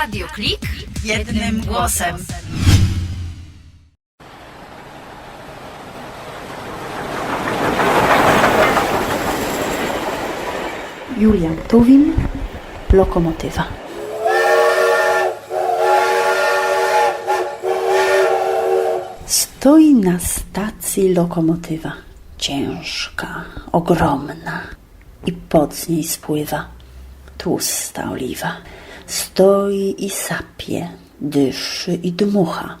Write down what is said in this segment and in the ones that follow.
Radio Klik jednym głosem. Julian Tuwim, Lokomotywa. Stoi na stacji lokomotywa. Ciężka, ogromna i pod niej spływa tłusta oliwa. Stoi i sapie, dyszy i dmucha.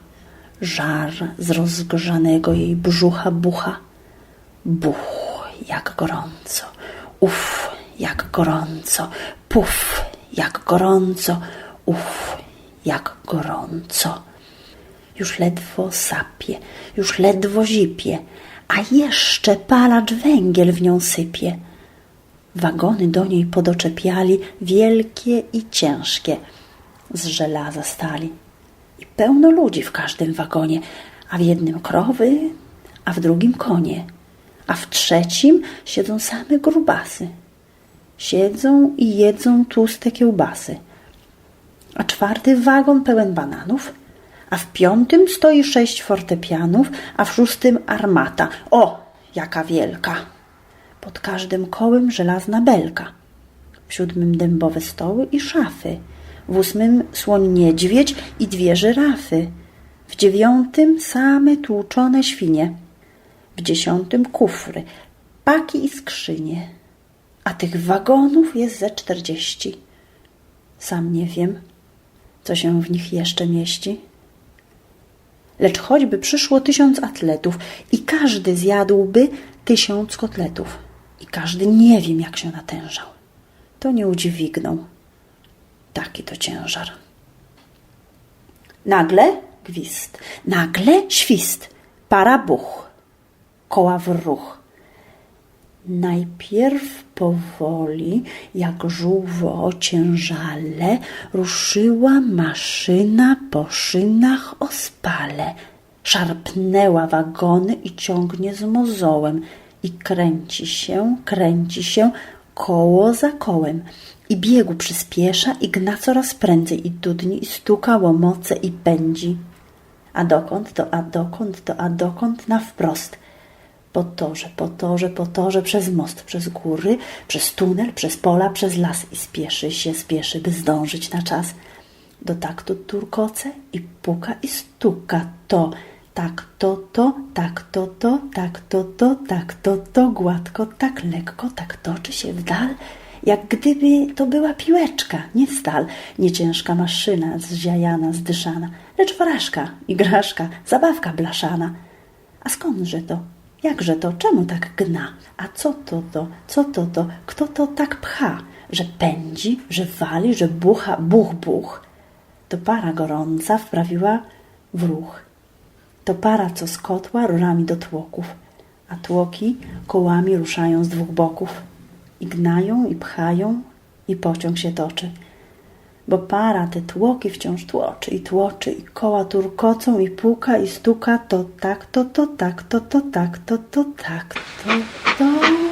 Żar z rozgrzanego jej brzucha bucha. Buch, jak gorąco. Uf, jak gorąco. Puf, jak gorąco. Uf, jak gorąco. Już ledwo sapie, już ledwo zipie, a jeszcze palacz węgiel w nią sypie. Wagony do niej podoczepiali, wielkie i ciężkie, z żelaza stali. I pełno ludzi w każdym wagonie, a w jednym krowy, a w drugim konie, a w trzecim siedzą same grubasy. Siedzą i jedzą tłuste kiełbasy. A czwarty wagon pełen bananów, a w piątym stoi sześć fortepianów, a w szóstym armata. O, jaka wielka! Pod każdym kołem żelazna belka. W siódmym dębowe stoły i szafy. W ósmym słoń niedźwiedź i dwie żyrafy. W dziewiątym same tłuczone świnie. W dziesiątym kufry, paki i skrzynie. A tych wagonów jest ze czterdzieści. Sam nie wiem, co się w nich jeszcze mieści. Lecz choćby przyszło tysiąc atletów i każdy zjadłby tysiąc kotletów i każdy nie wiem, jak się natężał, to nie udźwigną. Taki to ciężar. Nagle gwizd, nagle świst, para buch, koła w ruch. Najpierw powoli, jak żółwo ociężale, ruszyła maszyna po szynach ospale. Szarpnęła wagony i ciągnie z mozołem. I kręci się, kręci się, koło za kołem. I biegu przyspiesza i gna coraz prędzej i dudni, i stuka łomoce i pędzi. A dokąd to, a dokąd to, a dokąd na wprost – po torze, po torze, po torze, przez most, przez góry, przez tunel, przez pola, przez las i spieszy się, spieszy, by zdążyć na czas. Do taktu turkoce i puka i stuka to, tak to to, tak to to, tak to to, tak to to, gładko, tak lekko, tak toczy się w dal, jak gdyby to była piłeczka, nie stal, nie ciężka maszyna, zziajana, zdyszana, lecz wrażka, igraszka, zabawka blaszana. A skądże to? Jakże to? Czemu tak gna? A co to to? Co to to? Kto to tak pcha? Że pędzi, że wali, że bucha, buch, buch. To para gorąca wprawiła w ruch. To para, co z kotła rurami do tłoków, a tłoki kołami ruszają z dwóch boków. I gnają, i pchają, i pociąg się toczy bo para te tłoki wciąż tłoczy i tłoczy i koła turkocą i puka i stuka to tak, to to tak, to to tak, to to tak, to to.